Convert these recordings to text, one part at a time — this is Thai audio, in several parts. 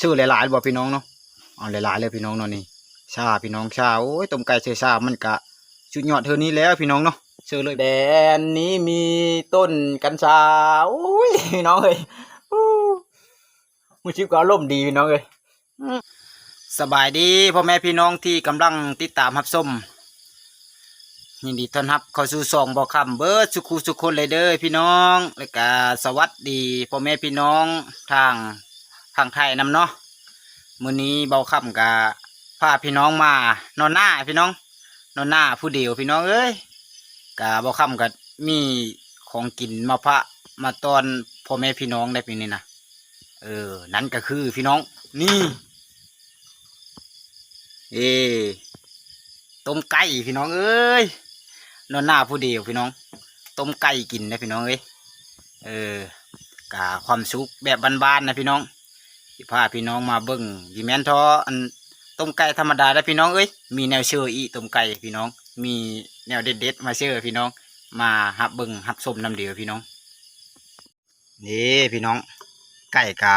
ชื่อหลายๆบ่พี่น้องเนาะเอาหลายๆเลยพี่น้องเนาะนี่ชาพี่น้องชาโอ้ยต้มไก่เชอชามันกะชุดยอดเท่านี้แล้วพี่น้องเนาะเชื่อเลยแดนนี้มีต้นกัญชาโอ้ยพี่น้องเอ้ยมือชิบก็อารมดีพี่น้องเอ้ยสบายดีพ่อแม่พี่น้องที่กำลังติดตามรับชมยินดีต้อนรับเข้าสู่ซองบอกคำเบิร์ดสุขุสุขคนเลยเด้อพี่น้องและก็สวัสดีพ่อแม่พี่น้องทาง ทางไทยนำเนาะมื้อนี้เบาค่ำกะพาพี่น้องมานอนหน้าพี่น้อง นอนหน้าผู้เดียวพี่น้องเอ้ยกะเบาค่ำกะมีของกินมาพระมาตอนพ่อแม่พี่น้องได้ปีนี้นะเออ นั่นก็คือพี่น้อง นี่ เอต้มไก่พี่น้องเอ้ยนอนหน้าผู้เดียวพี่น้อง ต้มไก่กินนะพี่น้องเอ้ยเออกะความสุขแบบบ้านๆนะพี่น้อง สิพาพี่น้องมาเบิ่งยีแมนทออันต้มไก่ธรรมดาได้พี่น้องเอ้ยมีแนวเชื่ออีต้มไก่พี่น้อง มีแนวเด็ดๆมาเชื่อพี่น้อง มาหับเบิ่งหับสมน้ำเดียวพี่น้องนี่พี่น้อง ไก่กา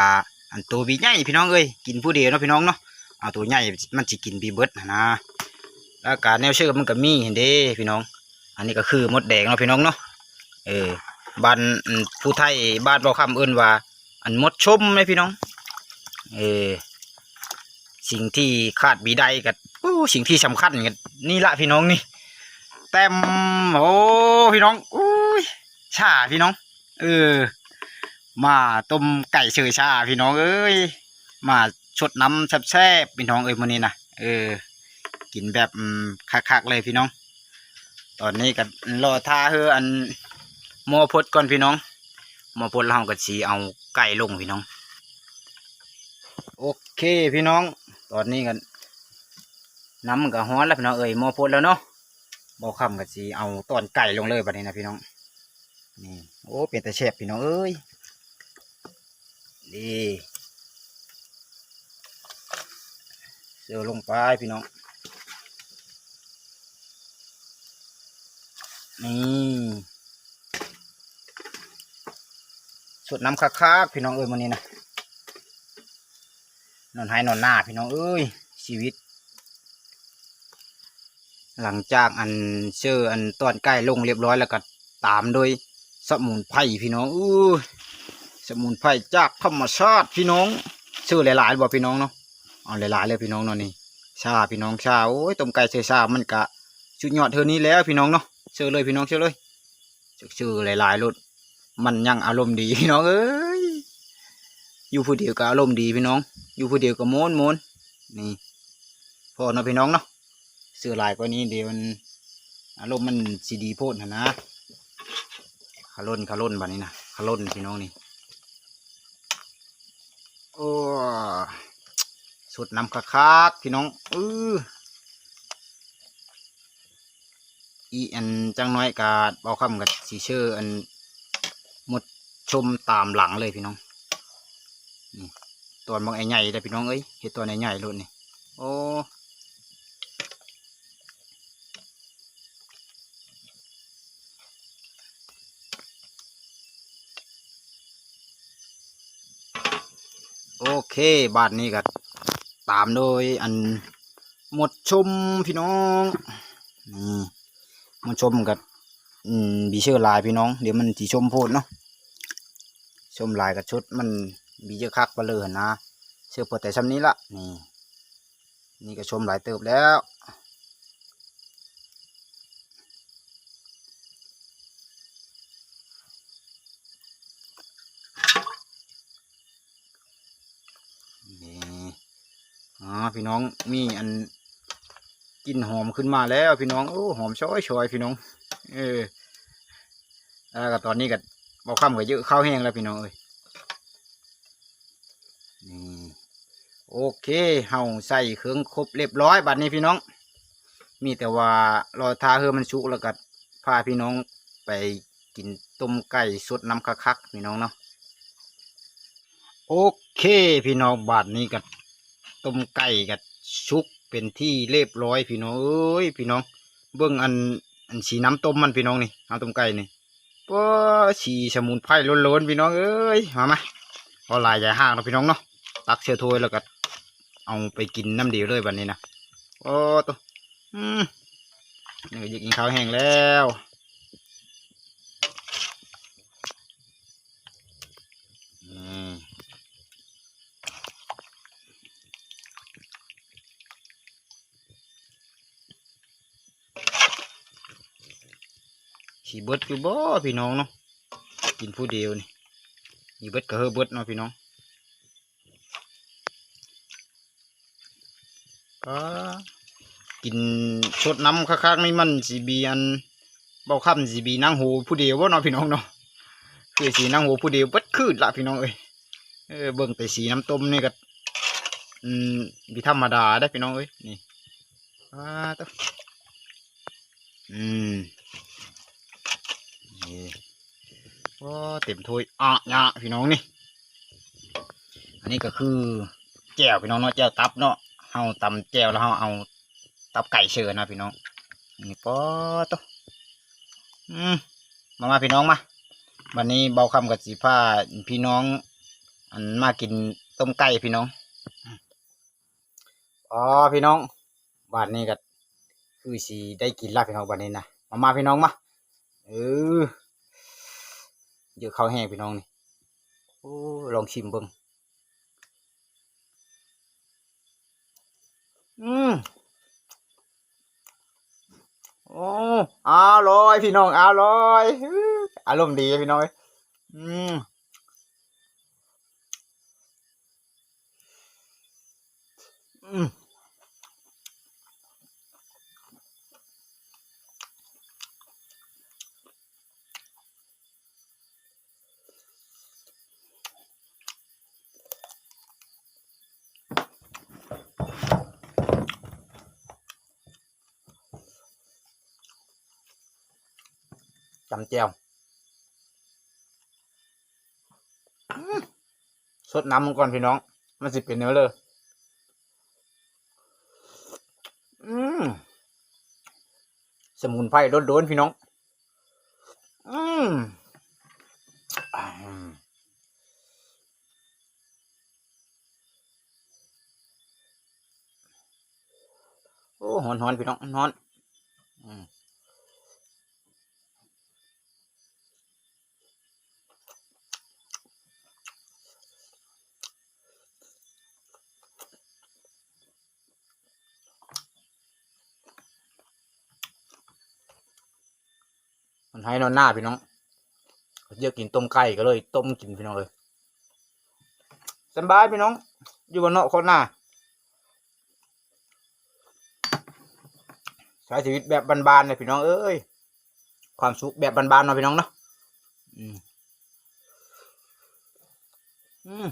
อันตัวบีใหญ่พี่น้องเอ้ยกินผู้เดียวเนาะพี่น้องเนาะเอาตัวใหญ่มันสิกินบีเบิดนะนะแล้วกาแนวเชื่อมันก็มีเห็นเด้พี่น้อง อันนี้ก็คือมดแดงเนาะพี่น้องเนาะเออบ้านอันผู้ไทยบ้านเราคำเอิ้นว่า อันมดชมไหมพี่น้อง เออ สิ่งที่ขาดบีได้กับสิ่งที่สำคัญกันนี่ละพี่น้องนี่ แต้มโอ้พี่น้องอุ้ยชาพี่น้อง เออ มาต้มไก่เฉยชาพี่น้อง เอ้ย มาชดน้ำแซ่บๆพี่น้องเอ้ยมื้อนี้นะเออ กินแบบคักๆเลยพี่น้อง ตอนนี้ก็รอท่าเฮออันหมอพดก่อนพี่น้องหมอพดเราก็สีเอาไก่ลงพี่น้อง โอเคพี่น้อง ตอนนี้กันน้ำกับฮ้อนแล้วพี่น้องเอ้ยมอพดแล้วเนาะบอคำกับสีเอาตอนไก่ลงเลยบัดนี้นะพี่น้อง นี่โอ้เป็นแต่แฉบพี่น้องเอ้ยดีเสือลงไปพี่น้อง นี่สุดน้ำคักๆพี่น้องเอ้ยมันนี้นะ นอนให้นอนหน้าพี่น้องเอ้ยชีวิต หลังจากอันเชื่ออันตอนใกล้ลงเรียบร้อยแล้วก็ตามโดยสมุนไพรพี่น้องเอ้ยสมุนไพรจากธรรมชาติพี่น้องชื่อหลายๆบ่พี่น้องเนาะเอาหลายๆเลยพี่น้องเนาะนี่ชาพี่น้องชาโอ้ยต้มไก่เชยชามันกะชุดยอดเท่านี้แล้วพี่น้องเนาะเชื่อเลยพี่น้องเชื่อเลยชื่อหลายๆรถมันยังอารมณ์ดีพี่น้องเอ้ยอยู่ผู้เดียวก็อารมณ์ดีพี่น้อง อยู่ผู้เดียวก็โมนโมนนี่พอเนาะพี่น้องเนาะเสื้อลายกว่านี้เดี๋ยวมันอารมณ์มันสีดีโพดนะนะขาล่นขาล่นแบบนี้นะขาล่นพี่น้องนี่โอ้สุดน้ำคักๆพี่น้องเอออีอันจังน้อยกาดเบาคำกับสีเชื่ออันหมดชมตามหลังเลยพี่น้องนี่ ตัวบางไอ้ใหญ่เลยพี่น้องเอ้ยเห็ดตัวไหนใหญ่ๆรุ่นนี่โอ้โอเค บาทนี้ก็ตามโดยอันหมดชมพี่น้องนี่หมดชมกับบีเชื่อลายพี่น้อง เดี๋ยวมันสีชมโพดเนาะชมลายกับชุดมัน บีเยอะคักไปเลยนนะเชื่อพอแต่ซ้ำนี้ละนี่ นี่ก็ชมหลายเติบแล้วนี่อ๋อพี่น้องมีอันกลินหอมขึ้นมาแล้วพี่น้องโอ้หอมช้อยชอยพี่น้อง เออแล้วก็ตอนนี้ก็บอกคำก็เยอะข้าวแห้งแล้วพี่น้องเอ้ย โอเคเฮาใส่เครื่องครบเรียบร้อยบัดนี้พี่น้อง มีแต่ว่ารอทาเฮือมันสุกแล้วก็พาพี่น้องไปกินต้มไก่สดน้ำคักๆพี่น้องเนาะโอเคพี่น้องบาดนี้ก็ต้มไก่กับชุกเป็นที่เรียบร้อยพี่น้องเอ้ยพี่น้อง เบิ่งอันอันสีน้ำต้มมันพี่น้องนี่น้ำต้มไก่นี่ป้าสีสมุนไพรล้นๆพี่น้องเอ้ยมามาเอาลายใหญ่ห้างเนาะพี่น้องเนาะ ตักเชือถ้วยแล้วก็เอาไปกินน้ำเดียวเลยวันนี้นะโอ้ตัวอืมนี่ก็ยกินข้าวแห้งแล้วอืมขี่เบิดคือบ่พี่น้องเนาะกินผู้เดียวนี่มีเบิดก็เฮอเบิดเนาะพี่น้อง กินชดน้ำคักๆนี่มันสีบีอันเบาค่ำสีบีนั่งหูผู้เดียวว่าเนาะพี่น้องเนาะคือสีนั่งหูผู้เดียวบิดคืดละพี่น้องเอ้ยเออเบิ่งแต่สีน้ำต้มนี่ก็อืมบีธรรมดาได้พี่น้องเอ้ยนี่ว้าตัวอืมนี่ว้าเต็มถ้วยอะยะพี่น้องนี่ อันนี้ก็คือแจ่วพี่น้องเนาะแจ่วตับเนาะ เฮาตำแจวแล้วเฮาเอาตับไก่เชิญนะพี่น้องนี่ปอตัวอืมมามาพี่น้องมาวันนี้เบาคำกับสีผ้าพี่น้อง อันมากินต้มไก่พี่น้องอ๋อพี่น้องบ้านนี้ก็คือสีได้กินล้วพี่น้องบ้านนี้นะมามาพี่น้องมาเออเยอะข้าวแห้งพี่น้องนี่โอ้ลองชิมเบิ่ง อืมโอ้อร่อย พี่น้องอร่อยอื้อารมณ์ดีพี่น้องอืมอืม จำแจ่วสดน้ำมันก่อนพี่น้อง มันสิเป็นเนื้อเลย อืมสมุนไพรโดนๆพี่น้อง อืมอ่าโอ้หอนๆพี่น้องหอนอืม มันให้นอนหน้าพี่น้องเยอะกินต้มไก่ก็เลย ต้มกินพี่น้องเลยสบายพี่น้อง อยู่บนเนาะคนหน้าใช้ชีวิตแบบบานๆเลยพี่น้องเอ้ยความสุขแบบบานๆเนาะพี่น้องเนาะอืมอืม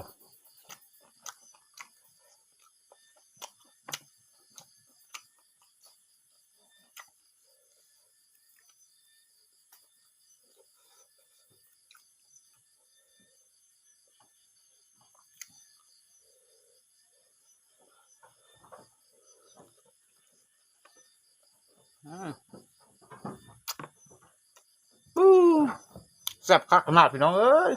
แซ่บคักขนาดพี่น้องเอ้ย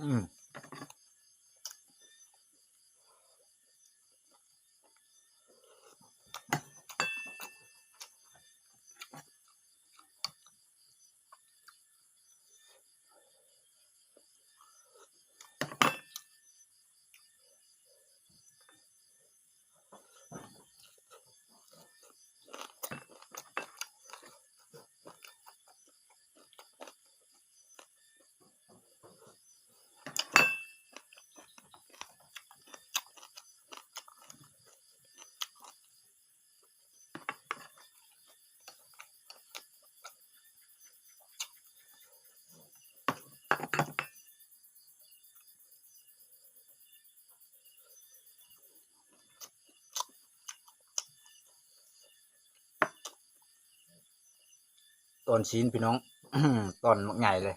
อืม ตอนชิ้นพี่น้อง ตอนใหญ่เลย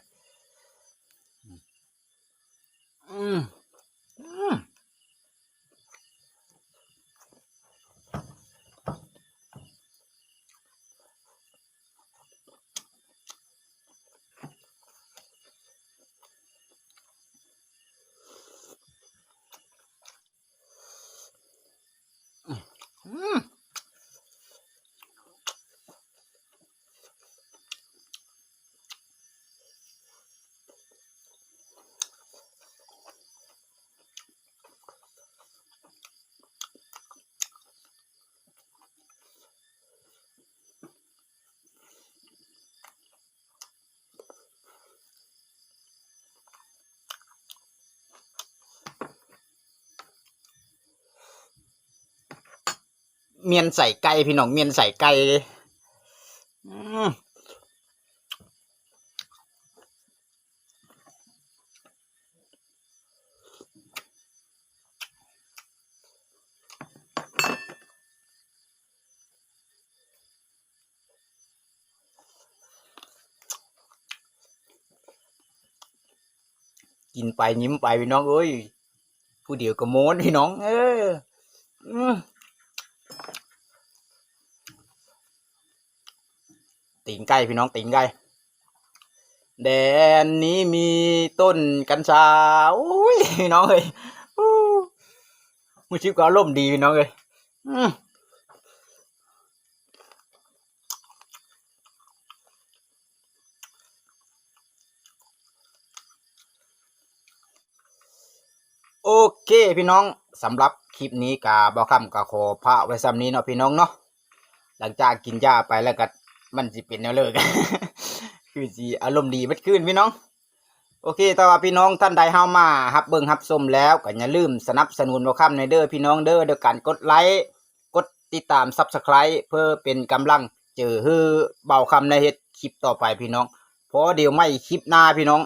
เมียนใส่ไก่พี่น้องเมียนใส่ไก่กินไปยิ้มไปพี่น้องเอ้ยผู้เดียวก็โม้นพี่น้อง เอออืม ติ่งไก่พี่น้องติ่งไก่แดนนี้มีต้นกัญชาอุ้ยพี่น้องเอ้ยมือชิปก็อารมดีพี่น้องเอ้ยโอเคพี่น้องสำหรับคลิปนี้กาบอคำกาขอพระไว้ซ้ำนี้เนาะพี่น้องเนาะหลังจากกินยาไปแล้วก็ มันสิเป็นแนวเลิก คือสิอารมณ์ดีเบัดขึ้นพี่น้อง โอเค แต่ว่าพี่น้องท่านใดเฮามาฮับเบิ่งฮับชมแล้วก็อย่าลืมสนับสนุนบ่คำในเด้อพี่น้องเด้อโดยการกดไลค์กดติดตามซับสไคร b ์เพื่อเป็นกำลังเจอฮือเบาคำในเฮ็ดคลิปต่อไปพี่น้องเพราะเดี๋ยวไม่คลิปหน้าพี่น้อง